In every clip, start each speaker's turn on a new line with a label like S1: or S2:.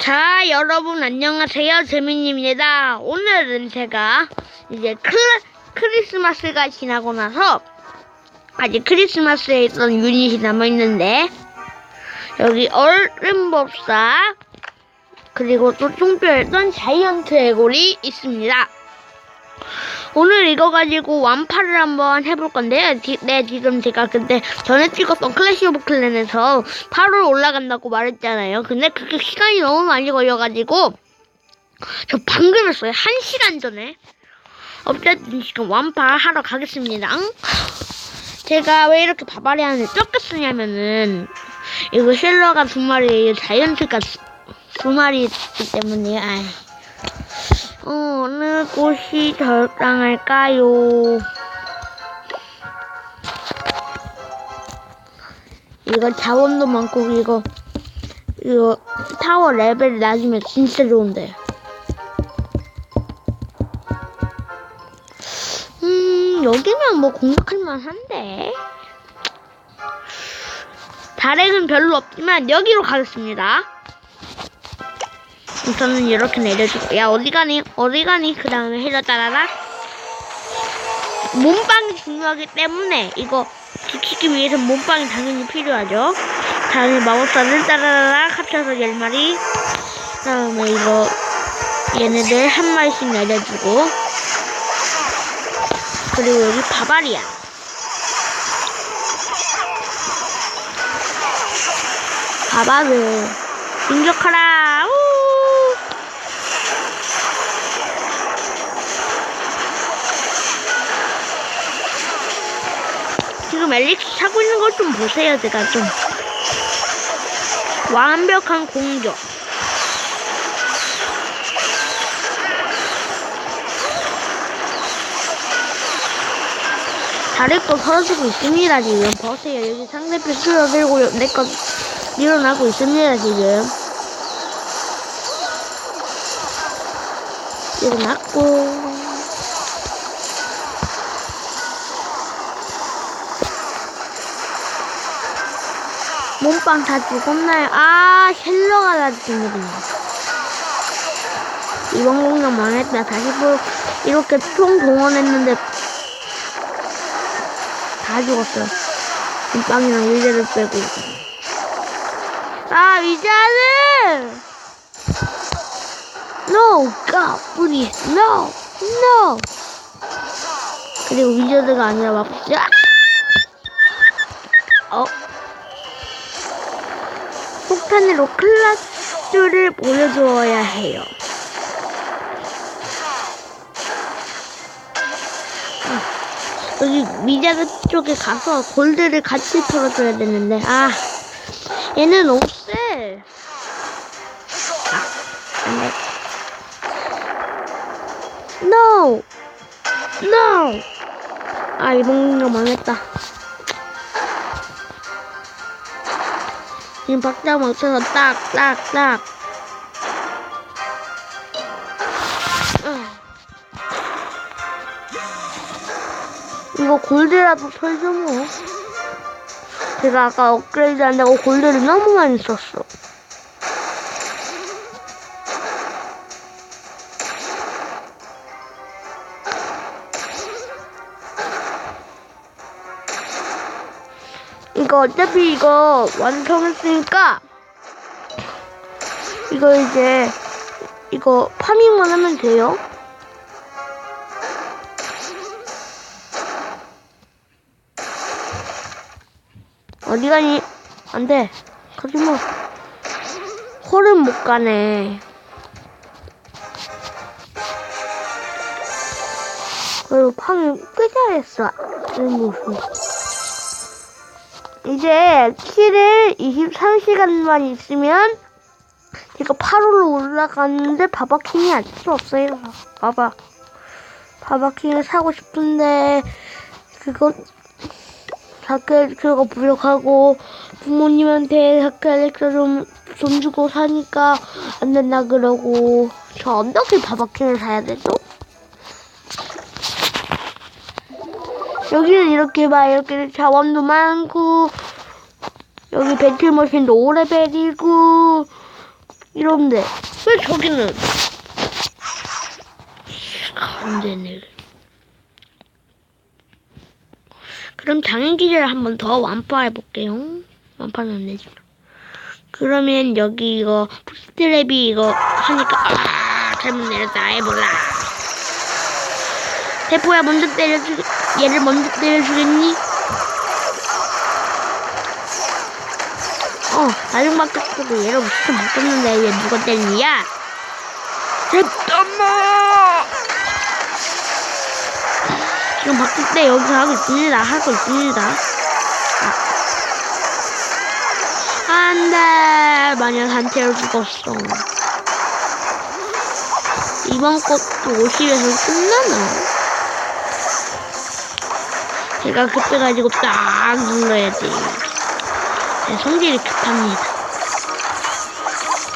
S1: 자, 여러분 안녕하세요. 재민입니다. 오늘은 제가 이제 크, 크리스마스가 지나고 나서 아직 크리스마스에 있던 유닛이 남아있는데 여기 얼음법사 그리고 또 쫑뼈였던 자이언트 애골이 있습니다. 오늘 이거 가지고 완파를 한번 해볼 건데요. 지- 네, 지금 제가 근데 전에 찍었던 클래시 오브 클랜에서 8월 올라간다고 말했잖아요. 근데 그게 시간이 너무 많이 걸려가지고 저 방금 했어요. 한 시간 전에. 어쨌든 지금 완파 하러 가겠습니다. 제가 왜 이렇게 바바리안을 적게 쓰냐면은 이거 쉘러가 두 마리, 자이언트가 두- 두 마리 있기 때문에 아이. 어, 어느 곳이 적당할까요? 이거 자원도 많고 이거 이거 타워 레벨 낮으면 진짜 좋은데. 음 여기면 뭐 공격할 만한데. 다렉은 별로 없지만 여기로 가겠습니다. 우선은 이렇게 내려주고. 야 어디 가니? 어디 가니? 그 다음에 힐러 따라라. 몸빵이 중요하기 때문에 이거 지키기 위해서 몸빵이 당연히 필요하죠. 다음에 마법사를 따라라라. 합쳐서 10마리. 그 다음에 이거 얘네들 한 마리씩 내려주고. 그리고 여기 바바리아 바바를 공격하라 지금 엘릭스 차고 있는 것좀 보세요 제가 좀. 완벽한 공격. 다를 거 털어주고 있습니다 지금. 보세요. 여기 상대편 쓰러들고 내거 일어나고 있습니다 지금. 일어났고 몸빵 다 죽었나요? 아 헬러가 다 죽는구나 이번 공격 망했다. 다시 볼 이렇게 총 동원했는데 다 죽었어요. 몸빵이랑 위자를 빼고. 아 위자를! No God please No No. 그리고 위저드가 아니라 막 아! 어 폭탄으로 클라스를 보여주어야 해요. 아, 여기 미자드 쪽에 가서 골드를 같이 털어줘야 되는데, 아, 얘는 세. 아, 안 돼. No! No! 아, 이번 거 망했다. 지금 박자 맞춰서 딱, 딱, 딱. 아. 이거 골드라도 털죠 뭐. 제가 아까 업그레이드 한다고 골드를 너무 많이 썼어. 이거 어차피 이거 완성했으니까 이거 이제 이거 파밍만 하면 돼요. 어디 가니? 안 돼. 가지 마. 홀은 못 가네. 그리고 파밍 꽤 잘했어. 이런 모습. 이제 키를 23시간만 있으면 제가 8월로 올라갔는데 바바킹이 알수 없어요. 바바. 바바킹을 사고 싶은데 그거 학교 그거 부족하고 부모님한테 학교 엘렉서 좀, 돈 주고 사니까 안 된다 그러고 저 어떻게 바바킹을 사야 되죠? 여기는 이렇게 막 이렇게 자원도 많고 여기 배틀머신도 5레벨이고 이런데 왜 저기는 안 되네. 그럼 장애 기제를 한 번 더 완파해 볼게요. 완파는 안 되죠. 그러면 여기 이거 푸스트랩이 이거 하니까 아 잘못 내렸다 해보라. 대포야 먼저 때려주 얘를 먼저 때려주겠니? 어 나중막 뜯고 얘를 진짜 못 뜯는데 얘 누가 때리냐? 잠깐만. 지금 바뀔 때 여기서 하고 있습니다. 하고 있습니다. 아. 안 돼. 마녀 단체로 죽었어. 이번 것도 50에서 끝나나? 제가 급해가지고 딱 눌러야지. 제 성질이 급합니다.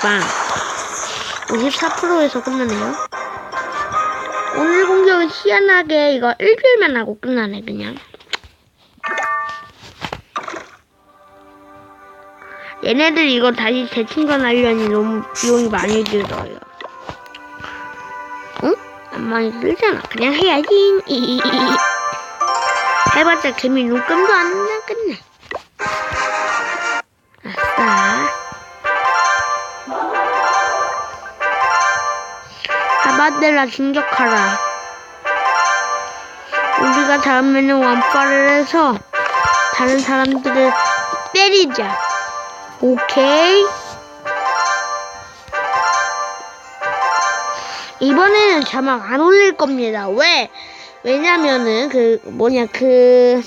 S1: 빵. 54%에서 끝나네요. 오늘 공격은 희한하게 이거 1필만 하고 끝나네, 그냥. 얘네들 이거 다시 재충전하려니 너무 비용이 많이 들어요. 응? 안 많이 들잖아. 그냥 해야지. 해봤자 개미 눈금도 안 나겠네. 아싸. 아바델라 진격하라. 우리가 다음에는 완파를 해서 다른 사람들을 때리자. 오케이. 이번에는 자막 안 올릴 겁니다. 왜? 왜냐면은 그 뭐냐 그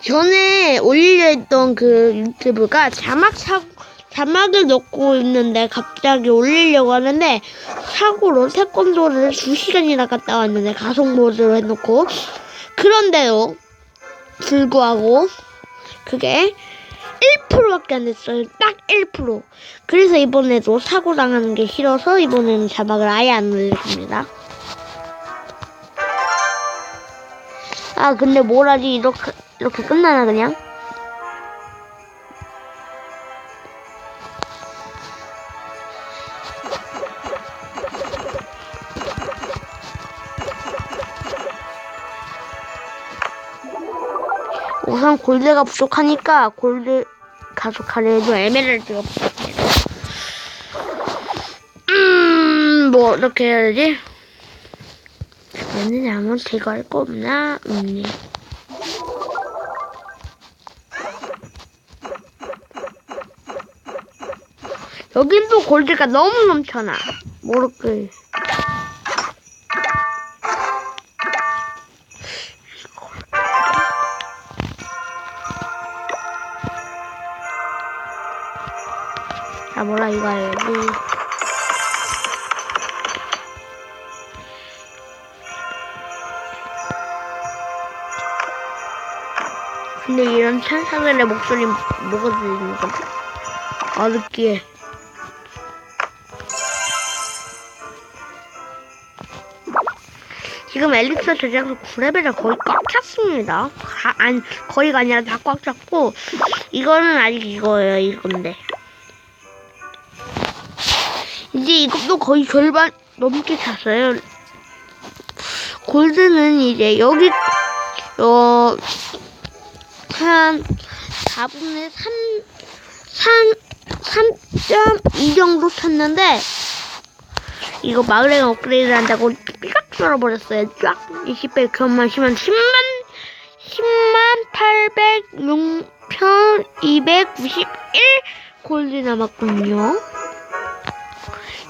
S1: 전에 올려 있던 그 유튜브가 자막 사 자막을 넣고 있는데 갑자기 올리려고 하는데 사고로 태권도를 2시간이나 갔다 왔는데 가속 모드로 해놓고 그런데도 불구하고 그게 1%밖에 안 됐어요. 딱 1%. 그래서 이번에도 사고 당하는 게 싫어서 이번에는 자막을 아예 안 올렸습니다. 아 근데 뭐라지 이렇게 이렇게 끝나나 그냥? 우선 골드가 부족하니까 골드 가속하려도 에메랄드가 부족해요. 음, 뭐 어떻게 해야지? 얘는 아무 제거할 거 없나? 없네. 여긴 또 골드가 너무 넘쳐나. 모르게. 자, 뭐라 이거 해야지. 근데 이런 천사들의 목소리 뭐가 들리는 거지? 아, 느끼해. 지금 엘릭서 저장소 9레벨을 거의 꽉 찼습니다. 가, 아니, 거의가 아니라 다 꽉 찼고, 이거는 아직 이거예요, 이건데. 이제 이것도 거의 절반 넘게 찼어요. 골드는 이제 여기, 어, 한 4분의 3, 3, 3.2 정도 찼는데, 이거 마을에 업그레이드 한다고 삐각 썰어버렸어요. 쫙 20배 그것만 심한 10만 10만 806편 291 골드 남았군요.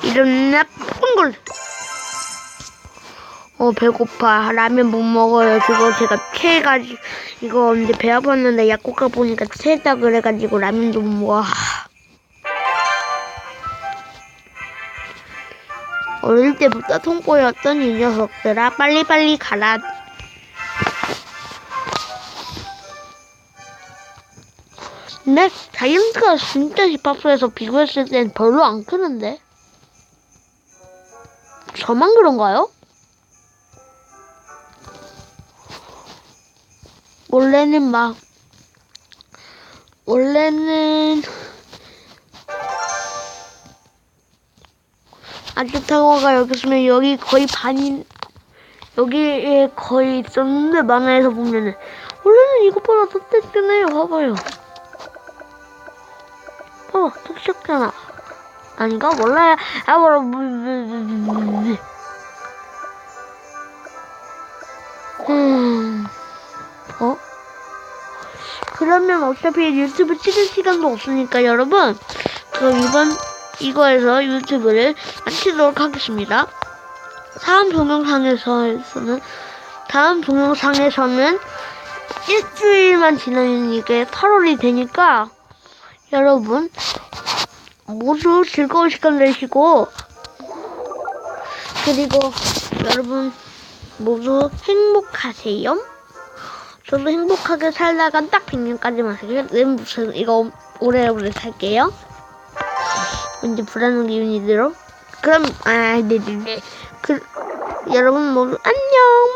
S1: 이런 나쁜 걸. 어 배고파 라면 못 먹어요. 그거 제가 체해가지고 이거 이제 배 아팠는데 약국 가 보니까 체했다 그래가지고 라면도 못 먹어. 어릴 때부터 통보였던 이 녀석들아 빨리빨리 가라 근데 자이언트가 진짜 힙합에서 비교했을 땐 별로 안 크는데 저만 그런가요? 원래는 막 원래는 아주타워가 여기 있으면 여기 거의 반인 여기에 거의 있었는데 만화에서 보면은 원래는 이것보다 더 떼뜨네요 봐봐요. 봐봐 더 작잖아 아닌가? 몰라요. 아 뭐라. 음 그러면 어차피 유튜브 찍을 시간도 없으니까 여러분 그럼 이번 이거에서 유튜브를 마치도록 하겠습니다. 다음 동영상에서는 다음 동영상에서는 일주일만 이게 8월이 되니까 여러분 모두 즐거운 시간 되시고 그리고 여러분 모두 행복하세요. 저도 행복하게 살다가 딱 100년까지만 살게요. 내 무슨 이거 오래오래 살게요. 왠지 불안한 기분이 들어. 그럼 아 네네네. 그 여러분 모두 안녕.